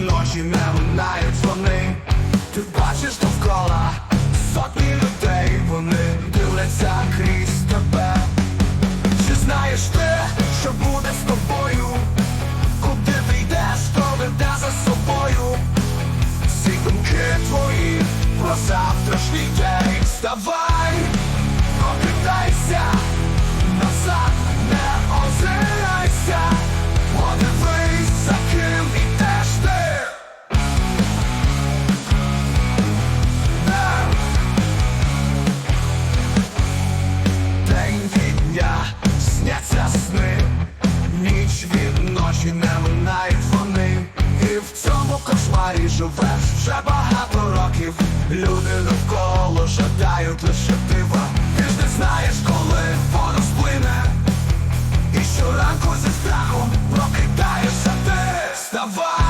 ночі не минають вони. Ти бачиш довкола сотні людей, вони дивляться крізь тебе. Чи знаєш ти, що буде з тобою? Куди ти йдеш, то веде за собою? Всі думки твої про завтрашній день Вставай, живеш вже багато років. Люди навколо жадають лише пива. Ти ж не знаєш, коли воно сплине. І щоранку зі страхом прокидаєшся ти. Вставай,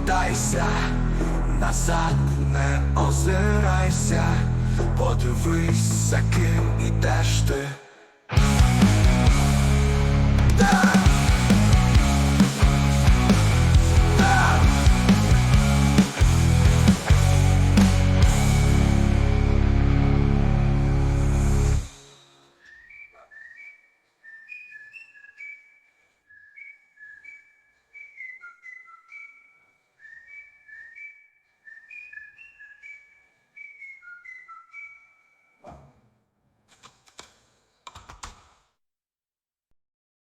прокидайся, назад не озирайся, подивись, за ким ідеш ти.